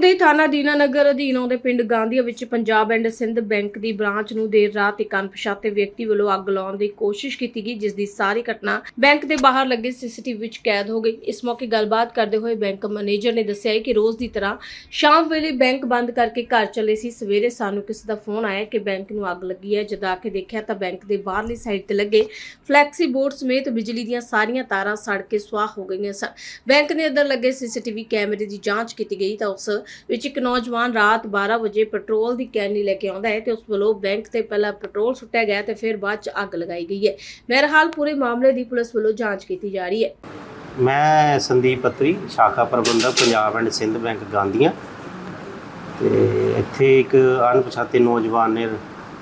ਦੇ ਥਾਣਾ ਦੀਨਾਨਗਰ ਅਧੀਨ ਆਉਂਦੇ ਪਿੰਡ ਗਾਂਧੀਆ ਵਿੱਚ ਪੰਜਾਬ ਐਂਡ ਸਿੰਧ ਬੈਂਕ ਦੀ ਬ੍ਰਾਂਚ ਨੂੰ ਦੇਰ ਰਾਤ ਇੱਕ ਅਣਪਛਾਤੇ ਵਿਅਕਤੀ ਵੱਲੋਂ ਅੱਗ ਲਾਉਣ ਦੀ ਕੋਸ਼ਿਸ਼ ਕੀਤੀ ਗਈ, ਜਿਸ ਦੀ ਸਾਰੀ ਘਟਨਾ ਬੈਂਕ ਦੇ ਬਾਹਰ ਲੱਗੇ ਸੀਸੀਟੀਵੀ ਵਿੱਚ ਕੈਦ ਹੋ ਗਈ। ਇਸ ਮੌਕੇ ਗੱਲਬਾਤ ਕਰਦੇ ਹੋਏ ਬੈਂਕ ਮੈਨੇਜਰ ਨੇ ਦੱਸਿਆ ਕਿ ਰੋਜ਼ ਦੀ ਤਰ੍ਹਾਂ ਸ਼ਾਮ ਵੇਲੇ ਬੈਂਕ ਬੰਦ ਕਰਕੇ ਘਰ ਚਲੇ ਸੀ। ਸਵੇਰੇ ਸਾਨੂੰ ਕਿਸੇ ਦਾ ਫੋਨ ਆਇਆ ਕਿ ਬੈਂਕ ਨੂੰ ਅੱਗ ਲੱਗੀ ਹੈ। ਜਦ ਆ ਕੇ ਦੇਖਿਆ ਤਾਂ ਬੈਂਕ ਦੇ ਬਾਹਰਲੀ ਸਾਈਡ ਤੇ ਲੱਗੇ ਫਲੈਕਸੀ ਬੋਰਡ ਸਮੇਤ ਬਿਜਲੀ ਦੀਆਂ ਸਾਰੀਆਂ ਤਾਰਾਂ ਸੜ ਕੇ ਸੁਆਹ ਹੋ ਗਈਆਂ ਸਨ। ਬੈਂਕ ਦੇ ਅੰਦਰ ਲੱਗੇ ਸੀਸੀਟੀਵੀ ਕੈਮਰੇ ਦੀ ਜਾਂਚ ਕੀਤੀ ਗਈ ਤਾਂ ਉਸ ਵਿੱਚ ਇੱਕ ਨੌਜਵਾਨ ਰਾਤ 12 ਵਜੇ ਪੈਟਰੋਲ ਦੀ ਕੈਨੀ ਲੈ ਕੇ ਆਉਂਦਾ ਹੈ ਤੇ ਉਸ ਵੱਲੋਂ ਬੈਂਕ ਤੇ ਪਹਿਲਾਂ ਪੈਟਰੋਲ ਸੁੱਟਿਆ ਗਿਆ ਤੇ ਫਿਰ ਬਾਅਦ ਚ ਅੱਗ ਲਗਾਈ ਗਈ ਹੈ। ਬਹਰਹਾਲ ਪੂਰੇ ਮਾਮਲੇ ਦੀ ਪੁਲਿਸ ਵੱਲੋਂ ਜਾਂਚ ਕੀਤੀ ਜਾ ਰਹੀ ਹੈ। ਮੈਂ ਸੰਦੀਪ ਪੱਤਰੀ, ਸ਼ਾਖਾ ਪ੍ਰਬੰਧਕ, ਪੰਜਾਬ ਐਂਡ ਸਿੰਧ ਬੈਂਕ ਗਾਂਧੀਆਂ। ਤੇ ਇੱਥੇ ਇੱਕ ਅਣਪਛਾਤੇ ਨੌਜਵਾਨ ਨੇ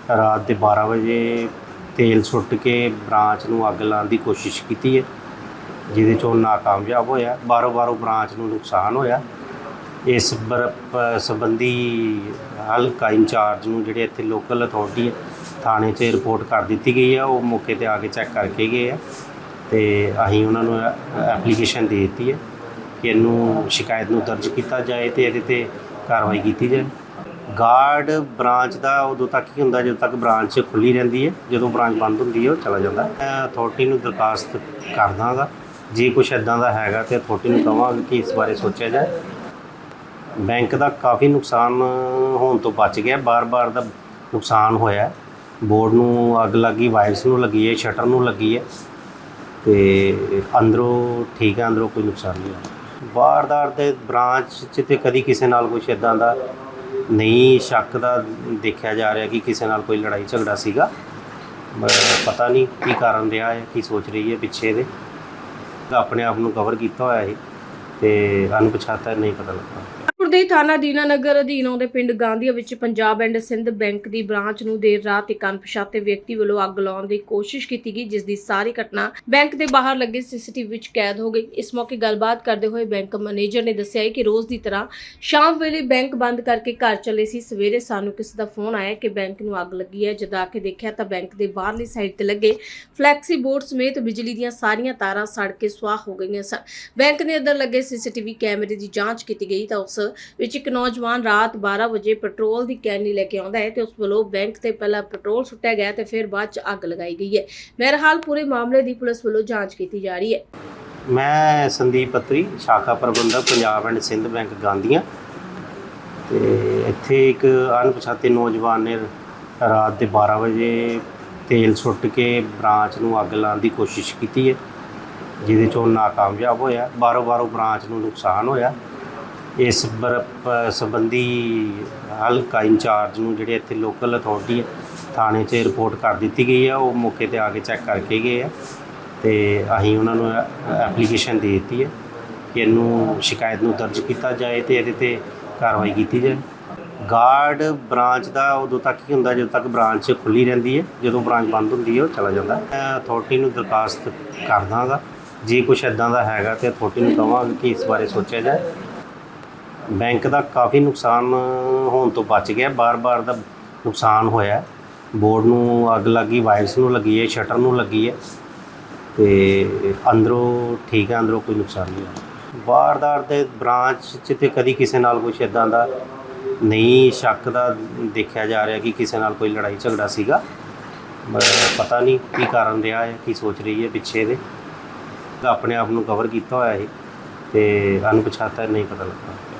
ਰਾਤ ਦੇ 12 ਵਜੇ ਤੇਲ ਸੁੱਟ ਕੇ ਬ੍ਰਾਂਚ ਨੂੰ ਅੱਗ ਲਾਉਣ ਦੀ ਕੋਸ਼ਿਸ਼ ਕੀਤੀ ਹੈ, ਜਿਹਦੇ 'ਚ ਉਹ ਨਾਕਾਮਯਾਬ ਹੋਇਆ। ਬਾਰੋ ਬਾਰੋ ਬ੍ਰਾਂਚ ਨੂੰ ਨੁਕਸਾਨ ਹੋਇਆ। ਇਸ ਬਰ- ਸੰਬੰਧੀ ਹਲਕਾ ਇੰਚਾਰਜ ਨੂੰ ਜਿਹੜੇ ਇੱਥੇ ਲੋਕਲ ਅਥਾਰਟੀ ਹੈ ਥਾਣੇ 'ਚ ਰਿਪੋਰਟ ਕਰ ਦਿੱਤੀ ਗਈ ਆ, ਉਹ ਮੌਕੇ ਤੇ ਆ ਕੇ ਚੈੱਕ ਕਰਕੇ ਗਏ ਆ ਤੇ ਅਸੀਂ ਉਹਨਾਂ ਨੂੰ ਐਪਲੀਕੇਸ਼ਨ ਦੇ ਦਿੱਤੀ ਹੈ ਕਿ ਇਹਨੂੰ ਸ਼ਿਕਾਇਤ ਨੂੰ ਦਰਜ ਕੀਤਾ ਜਾਏ ਤੇ ਇਹਦੇ ਤੇ ਕਾਰਵਾਈ ਕੀਤੀ ਜਾਏ। ਗਾਰਡ ਬ੍ਰਾਂਚ ਦਾ ਉਦੋਂ ਤੱਕ ਹੀ ਹੁੰਦਾ, ਜਦੋਂ ਤੱਕ ਬ੍ਰਾਂਚ ਖੁੱਲੀ ਰਹਿੰਦੀ ਹੈ ਜਦੋਂ ਬ੍ਰਾਂਚ ਬੰਦ ਹੁੰਦੀ ਹੈ ਉਹ ਚਲਾ ਜਾਂਦਾ। ਮੈਂ ਅਥਾਰਟੀ ਨੂੰ ਦਰਖਾਸਤ ਕਰਦਾਗਾ, ਜੇ ਕੁਝ ਇਦਾਂ ਦਾ ਹੈਗਾ ਤੇ ਅਥਾਰਟੀ ਨੂੰ ਕਹਾਂਗਾ ਕਿ ਇਸ ਬਾਰੇ ਸੋਚਿਆ ਜਾਏ। ਬੈਂਕ ਦਾ ਕਾਫੀ ਨੁਕਸਾਨ ਹੋਣ ਤੋਂ ਬਚ ਗਿਆ। ਬਾਰ-ਬਾਰ ਦਾ ਨੁਕਸਾਨ ਹੋਇਆ ਬੋਰਡ ਨੂੰ ਅੱਗ ਲੱਗੀ, ਵਾਇਰਸ ਨੂੰ ਲੱਗੀ ਹੈ, ਸ਼ਟਰ ਨੂੰ ਲੱਗੀ ਹੈ ਤੇ ਅੰਦਰੋਂ ਠੀਕ ਹੈ, ਅੰਦਰੋਂ ਕੋਈ ਨੁਕਸਾਨ ਨਹੀਂ ਹੋਇਆ। ਬਾਰਦਾਰ ਦੇ ਬ੍ਰਾਂਚ 'ਚ ਤੇ ਕਦੀ ਕਿਸੇ ਨਾਲ ਕੁਝ ਇਦਾਂ ਦਾ ਨਹੀਂ ਸ਼ੱਕ ਦਾ ਦੇਖਿਆ ਜਾ ਰਿਹਾ ਕਿ ਕਿਸੇ ਨਾਲ ਕੋਈ ਲੜਾਈ ਝਗੜਾ ਸੀਗਾ। ਪਤਾ ਨਹੀਂ ਕੀ ਕਾਰਨ ਰਿਹਾ ਹੈ, ਕੀ ਸੋਚ ਰਹੀ ਹੈ ਪਿੱਛੇ ਦੇ। ਆਪਣੇ ਆਪ ਨੂੰ ਕਵਰ ਕੀਤਾ ਹੋਇਆ ਹੈ ਤੇ ਅਣਪਛਾਤਾ ਨਹੀਂ ਪਤਾ ਲੱਗਾ ਦੇ ਥਾਣਾ ਦੀਨਾਨਗਰ ਅਧੀਨ ਆਉਂਦੇ ਪਿੰਡ ਗਾਂਧੀਆ ਵਿੱਚ ਪੰਜਾਬ ਐਂਡ ਸਿੰਧ ਬੈਂਕ ਦੀ ਬ੍ਰਾਂਚ ਨੂੰ ਦੇਰ ਰਾਤ ਇੱਕ ਅਣਪਛਾਤੇ ਵਿਅਕਤੀ ਵੱਲੋਂ ਅੱਗ ਲਾਉਣ ਦੀ ਕੋਸ਼ਿਸ਼ ਕੀਤੀ ਗਈ, ਜਿਸ ਦੀ ਸਾਰੀ ਘਟਨਾ ਬੈਂਕ ਦੇ ਬਾਹਰ ਲੱਗੇ ਸੀਸੀਟੀਵੀ ਵਿੱਚ ਕੈਦ ਹੋ ਗਈ। ਇਸ ਮੌਕੇ ਗੱਲਬਾਤ ਕਰਦੇ ਹੋਏ ਬੈਂਕ ਮੈਨੇਜਰ ਨੇ ਦੱਸਿਆ ਕਿ ਰੋਜ਼ ਦੀ ਤਰ੍ਹਾਂ ਸ਼ਾਮ ਵੇਲੇ ਬੈਂਕ ਬੰਦ ਕਰਕੇ ਘਰ ਚਲੇ ਸੀ। ਸਵੇਰੇ ਸਾਨੂੰ ਕਿਸੇ ਦਾ ਫੋਨ ਆਇਆ ਕਿ ਬੈਂਕ ਨੂੰ ਅੱਗ ਲੱਗੀ ਹੈ। ਜਦ ਆ ਕੇ ਦੇਖਿਆ ਤਾਂ ਬੈਂਕ ਦੇ ਬਾਹਰਲੀ ਸਾਈਡ ਤੇ ਲੱਗੇ ਫਲੈਕਸੀ ਬੋਰਡ ਸਮੇਤ ਬਿਜਲੀ ਦੀਆਂ ਸਾਰੀਆਂ ਤਾਰਾਂ ਸੜ ਕੇ ਸੁਆਹ ਹੋ ਗਈਆਂ ਸਨ। ਬੈਂਕ ਦੇ ਅੰਦਰ ਲੱਗੇ ਸੀਸੀਟੀਵੀ ਕੈਮਰੇ ਦੀ ਜਾਂਚ ਕੀਤੀ ਗਈ ਤਾਂ ਉਸ ਵਿੱਚ ਇੱਕ ਨੌਜਵਾਨ ਰਾਤ 12 ਵਜੇ ਪੈਟਰੋਲ ਦੀ ਕੈਨੀ ਲੈ ਕੇ ਆਉਂਦਾ ਹੈ ਤੇ ਉਸ ਵੱਲੋਂ ਬੈਂਕ ਤੇ ਪਹਿਲਾਂ ਪੈਟਰੋਲ ਸੁੱਟਿਆ ਗਿਆ ਤੇ ਫਿਰ ਬਾਅਦ ਚ ਅੱਗ ਲਗਾਈ ਗਈ ਹੈ। ਬਹਰਹਾਲ ਪੂਰੇ ਮਾਮਲੇ ਦੀ ਪੁਲਿਸ ਵੱਲੋਂ ਜਾਂਚ ਕੀਤੀ ਜਾ ਰਹੀ ਹੈ। ਮੈਂ ਸੰਦੀਪ ਪੱਤਰੀ, ਸ਼ਾਖਾ ਪ੍ਰਬੰਧਕ, ਪੰਜਾਬ ਐਂਡ ਸਿੰਧ ਬੈਂਕ ਗਾਂਧੀਆਂ। ਤੇ ਇੱਥੇ ਇੱਕ ਅਣਪਛਾਤੇ ਨੌਜਵਾਨ ਨੇ ਰਾਤ ਦੇ 12 ਵਜੇ ਤੇਲ ਸੁੱਟ ਕੇ ਬ੍ਰਾਂਚ ਨੂੰ ਅੱਗ ਲਾਉਣ ਦੀ ਕੋਸ਼ਿਸ਼ ਕੀਤੀ ਹੈ, ਜਿਹਦੇ 'ਚ ਉਹ ਨਾਕਾਮਯਾਬ ਹੋਇਆ। ਬਾਰੋ ਬਾਰੋ ਬ੍ਰਾਂਚ ਨੂੰ ਨੁਕਸਾਨ ਹੋਇਆ। ਇਸ ਬਰ- ਸੰਬੰਧੀ ਹਲਕਾ ਇੰਚਾਰਜ ਨੂੰ ਜਿਹੜੇ ਇੱਥੇ ਲੋਕਲ ਅਥਾਰਟੀ ਹੈ ਥਾਣੇ 'ਚ ਰਿਪੋਰਟ ਕਰ ਦਿੱਤੀ ਗਈ ਹੈ ਉਹ ਮੌਕੇ ਤੇ ਆ ਕੇ ਚੈੱਕ ਕਰਕੇ ਗਏ ਆ ਤੇ ਅਸੀਂ ਉਹਨਾਂ ਨੂੰ ਐਪਲੀਕੇਸ਼ਨ ਦੇ ਦਿੱਤੀ ਹੈ ਕਿ ਇਹਨੂੰ ਸ਼ਿਕਾਇਤ ਨੂੰ ਦਰਜ ਕੀਤਾ ਜਾਏ ਤੇ ਇਹਦੇ ਤੇ ਕਾਰਵਾਈ ਕੀਤੀ ਜਾਏ। ਗਾਰਡ ਬ੍ਰਾਂਚ ਦਾ ਉਦੋਂ ਤੱਕ ਹੀ ਹੁੰਦਾ, ਜਦੋਂ ਤੱਕ ਬ੍ਰਾਂਚ ਖੁੱਲੀ ਰਹਿੰਦੀ ਹੈ ਜਦੋਂ ਬ੍ਰਾਂਚ ਬੰਦ ਹੁੰਦੀ ਹੈ ਉਹ ਚਲਾ ਜਾਂਦਾ। ਮੈਂ ਅਥਾਰਟੀ ਨੂੰ ਦਰਖਾਸਤ ਕਰਦਾਗਾ, ਜੇ ਕੁਝ ਇਦਾਂ ਦਾ ਹੈਗਾ ਤੇ ਅਥਾਰਟੀ ਨੂੰ ਕਹਾਂਗਾ ਕਿ ਇਸ ਬਾਰੇ ਸੋਚਿਆ ਜਾਏ। ਬੈਂਕ ਦਾ ਕਾਫੀ ਨੁਕਸਾਨ ਹੋਣ ਤੋਂ ਬਚ ਗਿਆ। ਬਾਰ-ਬਾਰ ਦਾ ਨੁਕਸਾਨ ਹੋਇਆ। ਬੋਰਡ ਨੂੰ ਅੱਗ ਲੱਗੀ, ਵਾਇਰਸ ਨੂੰ ਲੱਗੀ ਹੈ, ਸ਼ਟਰ ਨੂੰ ਲੱਗੀ ਹੈ। ਤੇ ਅੰਦਰੋਂ ਠੀਕ ਹੈ, ਅੰਦਰੋਂ ਕੋਈ ਨੁਕਸਾਨ ਨਹੀਂ ਹੋਇਆ। ਬਾਰਦਾਰ ਦੇ ਬ੍ਰਾਂਚ 'ਚ ਤੇ ਕਦੀ ਕਿਸੇ ਨਾਲ ਕੁਝ ਇਦਾਂ ਦਾ ਨਹੀਂ ਸ਼ੱਕ ਦਾ ਦੇਖਿਆ ਜਾ ਰਿਹਾ ਕਿ ਕਿਸੇ ਨਾਲ ਕੋਈ ਲੜਾਈ ਝਗੜਾ ਸੀਗਾ। ਪਤਾ ਨਹੀਂ ਕੀ ਕਾਰਨ ਰਿਹਾ ਹੈ, ਕੀ ਸੋਚ ਰਹੀ ਹੈ ਪਿੱਛੇ ਦੇ। ਆਪਣੇ ਆਪ ਨੂੰ ਕਵਰ ਕੀਤਾ ਹੋਇਆ ਹੈ ਤੇ ਅਣਪਛਾਤਾ ਨਹੀਂ ਪਤਾ ਲੱਗਾ